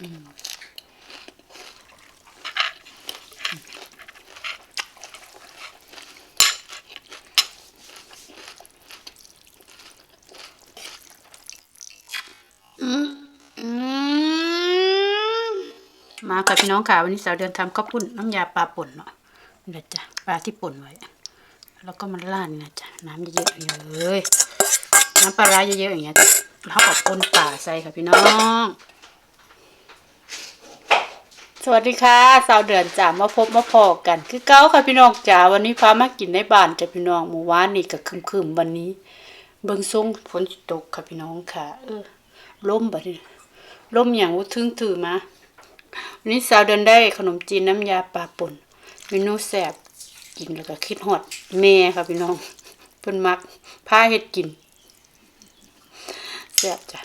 มาค่ะพี่น้องค่ะวันนี้สาวเดือนทำข้าวปุ้นน้ำยาปลาป่นเนาะนี่แหละจ้ะปลาที่ป่นไว้ แล้วก็มันรานี่นะจ๊ะน้ำเยอะๆอย่างเงี้ยเลยน้ำปลาร้าเยอะๆอย่างเงี้ยจ้ะแล้วเอาป่นป่าใส่ค่ะพี่น้อง สวัสดีค่ะสาวเดือนจ้ามาพบมาพอกัน คือเก้าค่ะพี่น้องจ้าวันนี้พามากินในบ้านจ้ะพี่น้องหมู่อวานนี่ก็คึมๆวันนี้ เบิ่งทรงฝนตกค่ะพี่น้องค่ะ เออล่มบัดนี้ล่มอย่างว่าทึ่งถือมาวันนี้สาวเดินได้ขนมจีนน้ำยาปลาป่นเมนูแซบกินแล้วก็คิดฮอดแม่ค่ะพี่น้องเพิ่นมักพาเฮ็ดกินแซบจ้ะ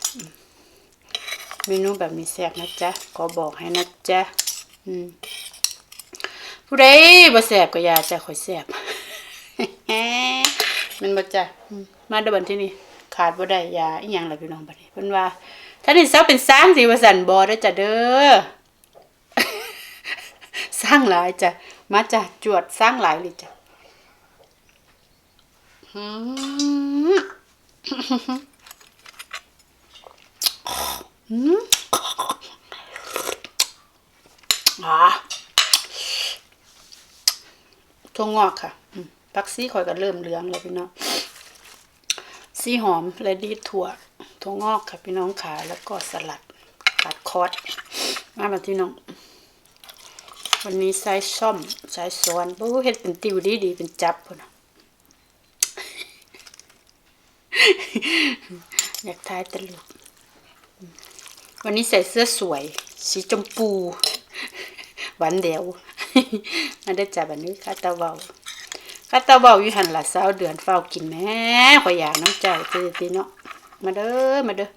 เมนูแบบนี้แซบนะจ๊ะขอบอกให้นะจ๊ะ ผู้ใดบ่แซ่บก็อย่าจ้ะข่อยแซ่บมันบ่จ้ะอืมมาเด้อบัดที่นี่ขาดบ่ได้ยาอีหยังล่ะพี่น้องบัดนี้เพิ่นว่าถ้านี่เซาเป็นช้างสิว่าซั่นบ่เด้อจ้ะเด้อสร้างหลายจ้ะมาจ้ะจวดสร้างหลายเลยจ้ะอืม อืมอ่าถั่วงอกค่ะผักซีข่อยก็เริ่มเหลืองแล้วพี่น้องซีหอมและดีถั่วถั่วงอกค่ะพี่น้องขาแล้วก็สลัดตัดคอสมาแบบที่น้อง วันนี้ใช้ซ่อมใช้สวนบูเฮ็ดเป็นติวดีดีเป็นจับพุ่นน่ะอยากทายตลกวันนี้ใส่เสื้อสวย สีชมพู หวานเดียวมาได้จับแบบนี้คาตาเบาคาตาเบาอยู่หันละสาเดือนเฝ้ากินแม่ขอยยากน้ำใจตีๆเนาะมาเด้อมาเด้อ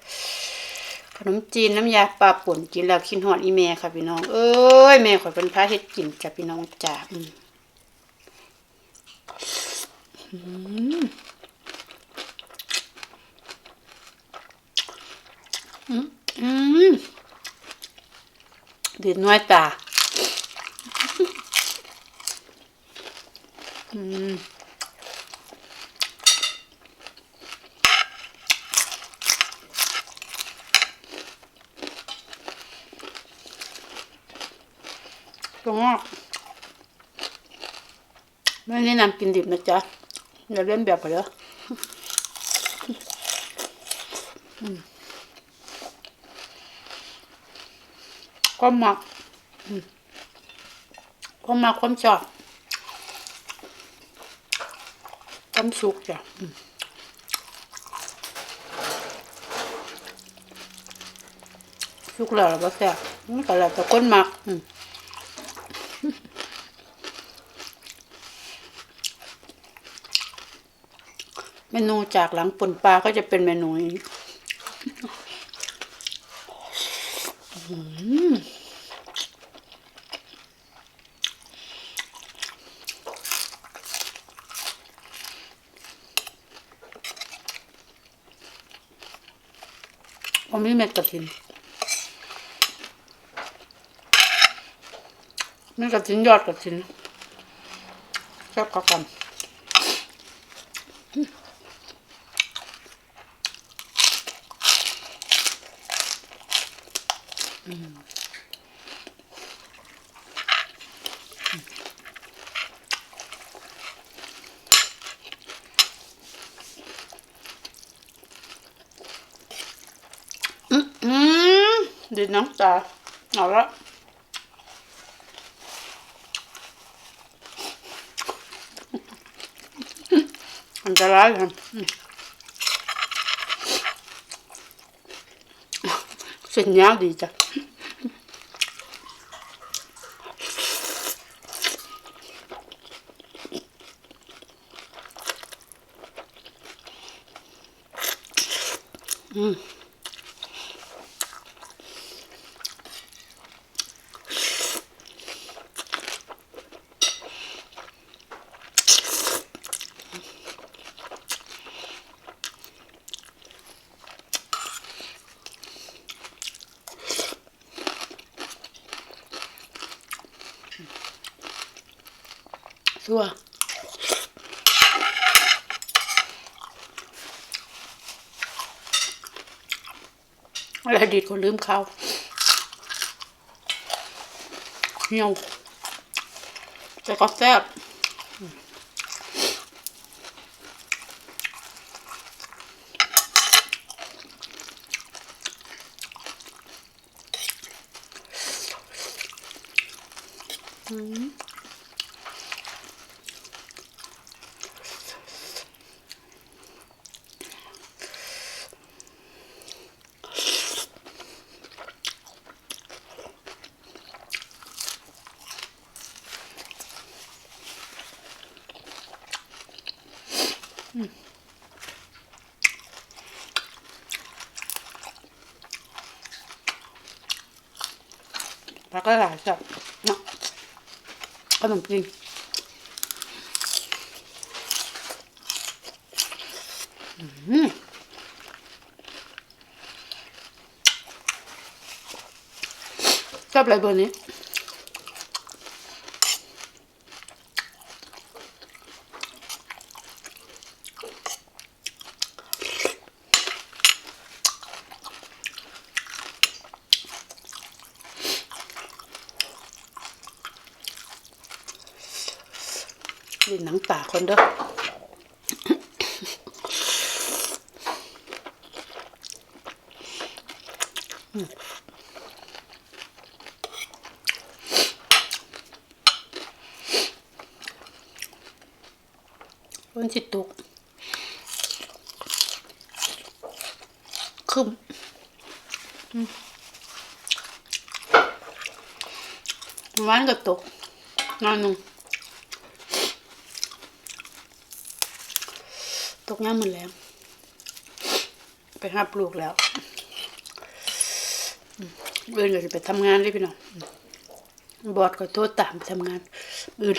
ขนมจีนน้ำยาปลาป่นกินแล้วคิดฮอดอีแม่ค่ะพี่น้องเอ้ยแม่ข่อยเป็นพระเฮ็ดกินจ้ะพี่น้องจ้าอืมอืมอืมอืมเดืดน้อยตา อืมตัวงอกไม่แนะนำกินดิบนะจ๊ะอย่าเล่นแบบไปเลยอืมความหมักอืมความหมักความชอบ ความสุกจ้ะอืมสุกแล้วก็แซ่บมันก็แล้วแต่คนมักอืมเมนูจากหลังป่นปลาก็จะเป็นเมนูนี้ อื้อหือผมมีเม็ดกระถินเม็ดกระถินยอดกระถินแซ่บเข้ากันอืม ดินน้ำตาเอาละอันตรายค่ะอืมเส้นยาวดีจ้ะ ตัวอะไรดีก็ลืมเขาเหี่ยวแต่ก็แซ่บ แล้วก็หลายสับเนาะขนมจีนชอบอะไรเบอร์นี้ ดินหนังตาคนเด้ออืมฝนสิตกคึมอืมวันก็ตกนอนหนุ่ง ตกงานหมดแล้ว ไปหาปลูกแล้วอืมเอื่นก็จะไปทำงานเลยพี่น้องบอดก็โทษตามไปทำงานอื่น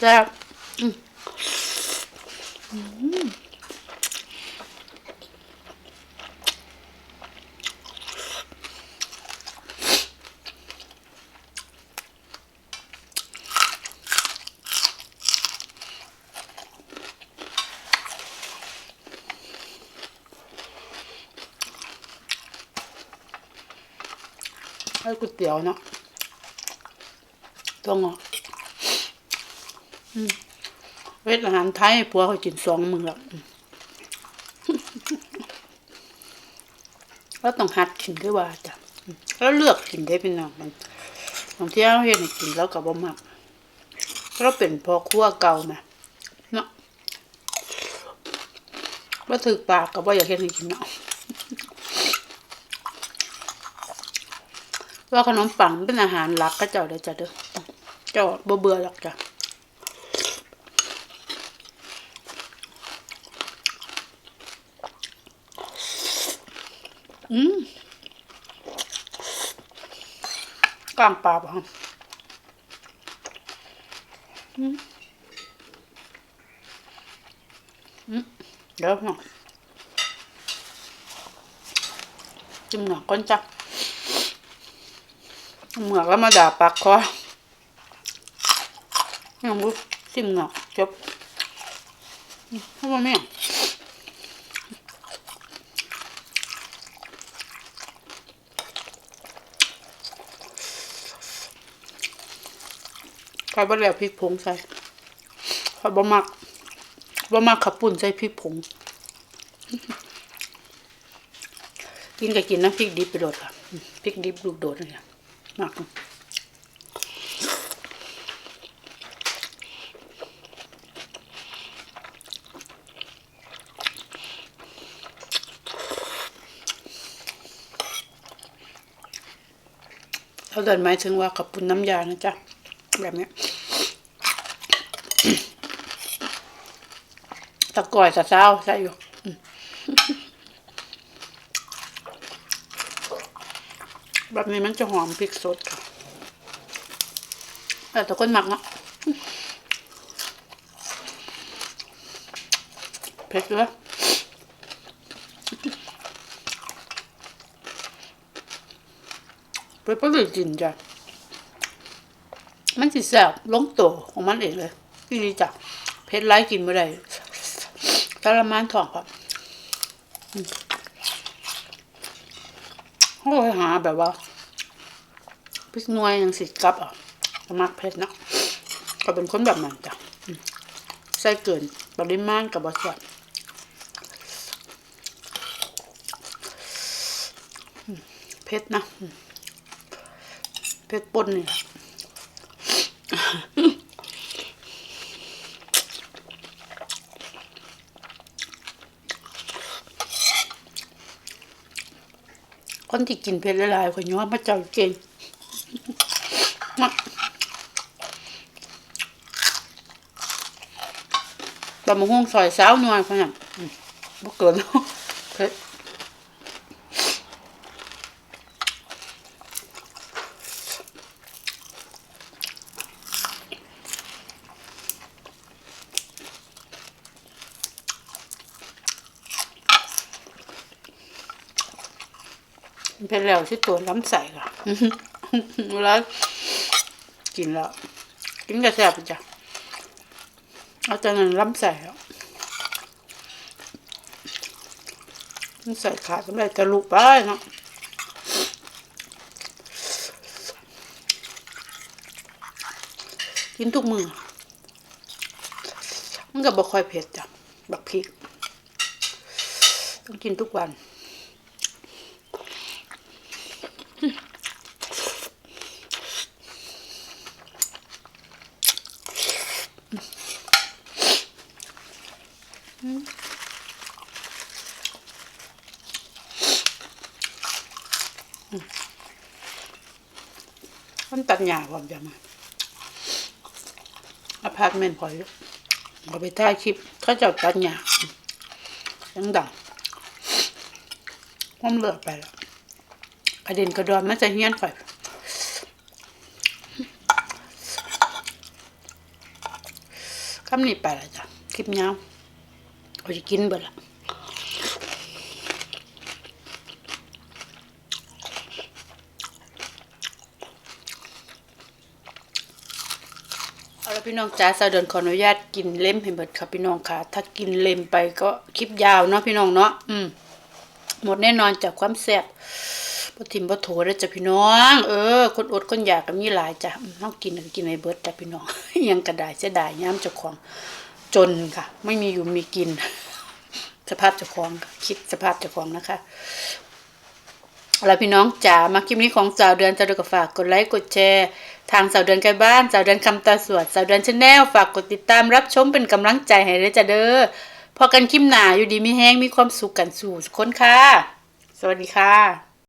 แซ่อืมอืมให้ก๋วยเตี๋ยวเนาะต้องอะ เวทอาหารไทยผัวเขากินสองมือแล้วอืมแล้วต้องหัดกินด้วยว่าจ้ะแล้วเลือกกินได้เป็นน้องมันบางที่เราเห็นให้กินแล้วกับบ่มักเราเป็นพอครัวเก่ามาเนาะว่าถือปากกับว่าอยากเห็นให้กินเนาะว่าขนมปังเป็นอาหารหลักก็เจ้าเด้อจ้ะเด้อเจ้าบ่เบื่อหรอกจ้ะ อืมกลางปลาป่ะฮะอืมอืมเดี๋ยวหน่อยจิ้มหน่อยก้อนจ้ะเหมือกแล้วมาด่าปากคอยังรู้จิ้มหน่อยจบอืมทำไมไม่ อะใส่บะแล้วพริกผงใส่ข้อยบ่มักบ่มักขับปุ่นใส่พริกผง กินก็กินน้ำพริกดิบไปโดดค่ะพริกดิบลูกโดดเลยอะมากเขาเดินหมายถึงว่าขับปุ้นน้ำยานะจ๊ะแบบนี้ะกร้อยตะเช้าใส่อยู่แบบนี้มันจะหอมพริกสดค่ะแต่ตะก้นหมักเนาะเผ็ดเลยเผ็ดปเลยจินจ้ะมันสิแซ่บลงตัวของมันเองเลยพี่ดีจ้ะเผ็ดไร้กินไม่ได้ ทรมานท้องครับอืมโอ้ยหาแบบว่าพริกหน่วยยังสิกับอะมักเผ็ดนะก็เป็นคนแบบนั้นจ้ะใส่เกินปริมาณกับบะสดเผ็ดนะเผ็ดป่นนี่ คนที่กินเผ็ดหลายๆคนย้อนมาเจ้าเก่งมาตำมะฮุ่งซอยสาวน่อยคนนั้นอืมบ่เกินเผ็ด เผ็ดแล้วที่ตัวล้ำใส่ค่ะเวลากินแล้ว กินกระแซบจ้ะเอาจากนั้นล้ำใส่แล้วใส่ขาดก็ได้กระลุกไปเนาะกินทุกมือมันก็บ่ค่อยเผ็ดจ้ะบักพริก ต้องกินทุกวัน มันตัดหญ้าความจะมาอพาร์ตเมนต์พอยก็ไปถ่ายคลิปเขาจ้าตัดหญ้ายังดังผมเลือกไปแล้วกระเด็นกระดอนมันจะเฮี้ยนข่อยคำนี้ไปแล้วจ้ะ คลิปยาวเราจะกินเบิดละ เอาละ พี่น้องจ้าสาวเดินขออนุญาตกินเล่มให้เบิดค่ะพี่น้องค่ะ ถ้ากินเล่มไปก็คลิปยาวเนาะพี่น้องเนาะอืมหมดแน่นอนจากความแซ่บบ่ทิมบ่โถได้อจ้ะพี่น้อง เออ คนอดคนอยากก็มีหลายจ้ะอืมเฮากินก็กินให้เบิดจ้ะพี่น้อง ยังกระดายเสียดายยามเจ้าของจนค่ะ ไม่มีอยู่มีกิน สภาพเจ้าของคิดสภาพเจ้าของนะคะเอาล่ะพี่น้องจ๋ามาคลิปนี้ของสาวเดือนจะดูกับฝากกดไลค์กดแชร์ ทางสาวเดือนไกลบ้านสาวเดือนคำตาสวดสาวเดือนชาแนลฝากกดติดตามรับชมเป็นกำลังใจให้ด้วยจ้ะเด้อพอกันคลิปหนาอยู่ดีมีแห้งมีความสุขกันสู่สุขคนค่ะ สวัสดีค่ะ